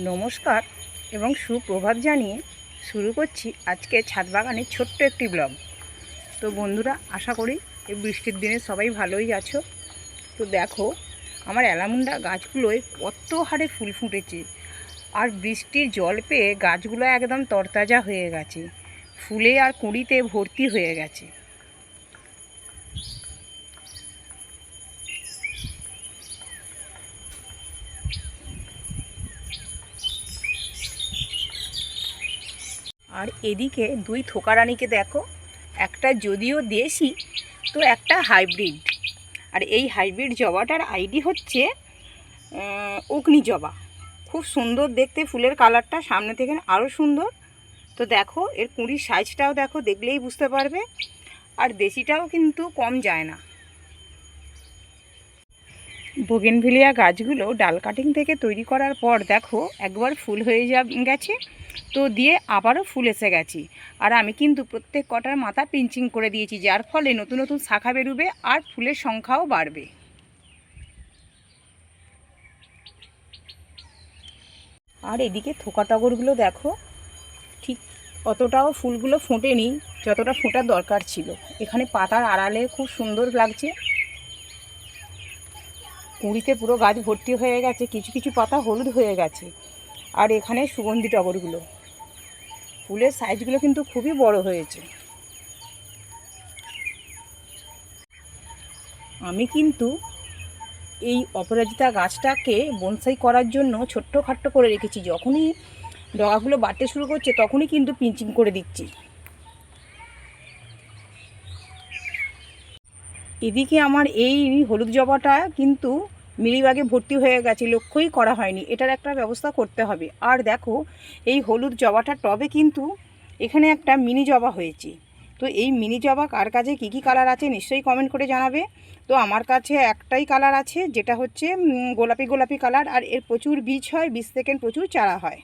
নমস্কার এবং সুপ্রভাত জানিয়ে শুরু করছি আজকে ছাদ বাগানের ছোট্ট একটি ব্লগ। তো বন্ধুরা, আশা করি এই বৃষ্টির দিনে সবাই ভালোই আছো। তো দেখো, আমার অ্যালামুন্ডা গাছগুলোয় কত হারে ফুল ফুটেছে। আর বৃষ্টির জল পেয়ে গাছগুলো একদম তরতাজা হয়ে গেছে। ফুলে আর কুঁড়িতে ভর্তি হয়ে গেছে। আর এদিকে দুই থোকারানিকে দেখো, একটা যদিও দেশি, তো একটা হাইব্রিড। আর এই হাইব্রিড জবাটার আইডি হচ্ছে অগ্নি জবা। খুব সুন্দর দেখতে, ফুলের কালারটা সামনে থেকে আরও সুন্দর। তো দেখো, এর কুঁড়ির সাইজটাও দেখো, দেখলেই বুঝতে পারবে। আর দেশিটাও কিন্তু কম যায় না। বোগেনভিলিয়া গাছগুলো ডাল কাটিং থেকে তৈরি করার পর দেখো একবার ফুল হয়ে যা গেছে। তো দিয়ে আবারও ফুল এসে গেছি। আর আমি কিন্তু প্রত্যেক কটার মাথা পিঞ্চিং করে দিয়েছি, যার ফলে নতুন নতুন শাখা বেরোবে আর ফুলের সংখ্যাও বাড়বে। আর এদিকে থোকা টগরগুলো দেখো, ঠিক অতটাও ফুলগুলো ফোটেনি, যতটা ফোটার দরকার ছিল। এখানে পাতার আড়ালে খুব সুন্দর লাগছে। কুঁড়িতে পুরো গাছ ভর্তি হয়ে গেছে, কিছু কিছু পাতা হলুদ হয়ে গেছে। আর এখানে সুগন্ধি টগরগুলো। ফুলের সাইজগুলো কিন্তু খুবই বড় হয়েছে। আমি কিন্তু এই অপরাজিতা গাছটাকে বনসাই করার জন্য ছোট্ট খাট্ট করে রেখেছি। যখনই ডগাগুলো বাড়তে শুরু করছে, তখনই কিন্তু পিঞ্চিং করে দিচ্ছি। এদিকে আমার এই হলুদ জবাটা কিন্তু মিলিবাগে ভর্তি হয়ে গেছে, লক্ষ্যই করা হয়নি। এটার একটা ব্যবস্থা করতে হবে। আর দেখো, এই হলুদ জবাটা টবে কিন্তু এখানে একটা মিনি জবা হয়েছে। তো এই মিনি জবা কার কাছে কী কী কালার আছে নিশ্চয়ই কমেন্ট করে জানাবে। তো আমার কাছে একটাই কালার আছে, যেটা হচ্ছে গোলাপি গোলাপি কালার। আর এর প্রচুর বীজ হয়, বীজ থেকে প্রচুর চারা হয়।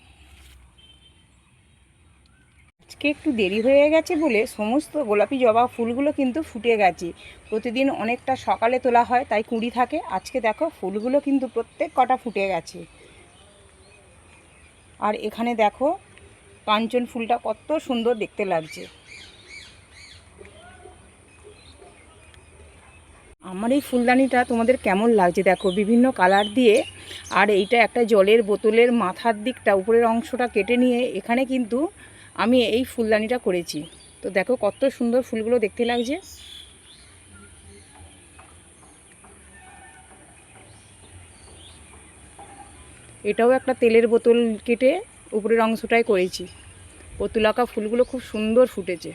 আজকে একটু দেরি হয়ে গেছে বলে সমস্ত গোলাপি জবা ফুলগুলো কিন্তু ফুটে গেছে। প্রতিদিন অনেকটা সকালে তোলা হয়, তাই কুঁড়ি থাকে। আজকে দেখো ফুলগুলো কিন্তু প্রত্যেক কটা ফুটে গেছে। আর এখানে দেখো কাঞ্চন ফুলটা কত সুন্দর দেখতে লাগছে। আমার এই ফুলদানিটা তোমাদের কেমন লাগছে দেখো? বিভিন্ন কালার দিয়ে। আর এইটা একটা জলের বোতলের মাথার দিকটা, উপরের অংশটা কেটে নিয়ে এখানে কিন্তু আমি এই ফুলদানিটা করেছি। তো দেখো কত সুন্দর ফুলগুলো দেখতে লাগছে। এটাও একটা তেলের বোতল কেটে উপরের অংশটাই করেছি। পতুলাকা ফুলগুলো খুব সুন্দর ফুটেছে।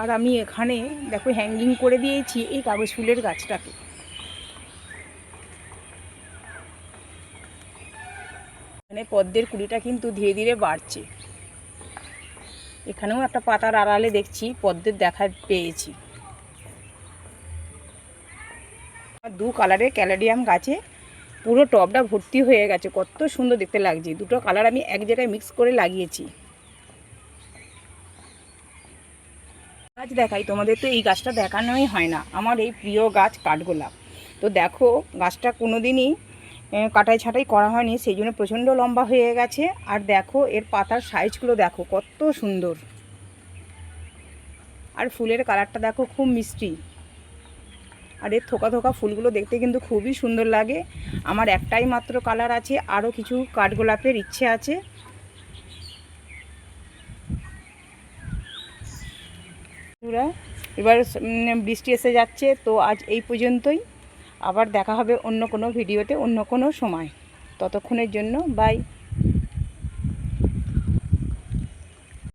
আর আমি এখানে, দেখো হ্যাঙ্গিং করে দিয়েছি এই কাগজ ফুলের গাছটাকে। এখানে পদ্মের কুড়িটা কিন্তু ধীরে ধীরে বাড়ছে। এখানেও একটা পাতার আড়ালে দেখছি, পদ্মের দেখা পেয়েছি। দু কালারের ক্যালাডিয়াম গাছে পুরো টবটা ভর্তি হয়ে গেছে, কত সুন্দর দেখতে লাগছে। দুটো কালার আমি এক জায়গায় মিক্স করে লাগিয়েছি। গাছ দেখাই, তোমাদের তো এই গাছটা দেখানোই হয় না। আমার এই প্রিয় গাছ কাঠগোলাপ। তো দেখো, গাছটা কোনো দিনই কাটাই ছাটাই করা হয়নি, সেই জন্য প্রচণ্ড লম্বা হয়ে গেছে। আর দেখো, এর পাতার সাইজগুলো দেখো, কত সুন্দর। আর ফুলের কালারটা দেখো, খুব মিষ্টি। আর এর থোকা থোকা ফুলগুলো দেখতে কিন্তু খুবই সুন্দর লাগে। আমার একটাই মাত্র কালার আছে, আরও কিছু কাঠগোলাপের ইচ্ছে আছে। বন্ধুরা, এবার বৃষ্টি এসে যাচ্ছে তো আজ এই পর্যন্তই। আবার দেখা হবে অন্য কোনো ভিডিওতে অন্য কোনো সময়। ততক্ষণের জন্য বাই